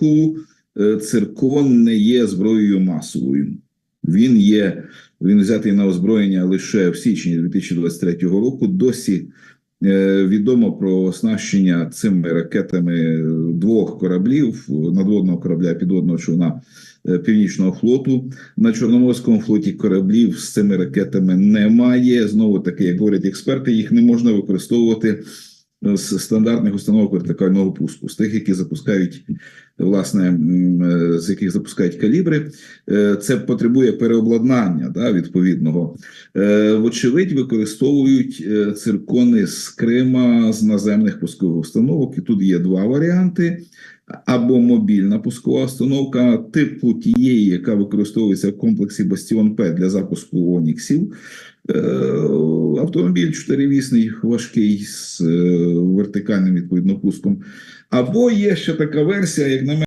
випадку е, циркон не є зброєю масовою. Він є він взятий на озброєння лише в січні 2023 року. Досі е, відомо про оснащення цими ракетами двох кораблів надводного корабля підводного човна е, Північного флоту. На Чорноморському флоті кораблів з цими ракетами немає. Знову таки, як говорять експерти, їх не можна використовувати з стандартних установок вертикального пуску, з тих, які запускають власне, е, з яких запускають калібри. Е, Це потребує переобладнання да, відповідного. Е, Вочевидь, використовують е, циркони з Крима з наземних пускових установок. І тут є два варіанти. Або мобільна пускова установка типу тієї, яка використовується в комплексі Бастіон П для запуску Оніксів. Автомобіль чотиривісний, важкий з е, вертикальним відповідно пуском. Або є ще така версія, як на мене.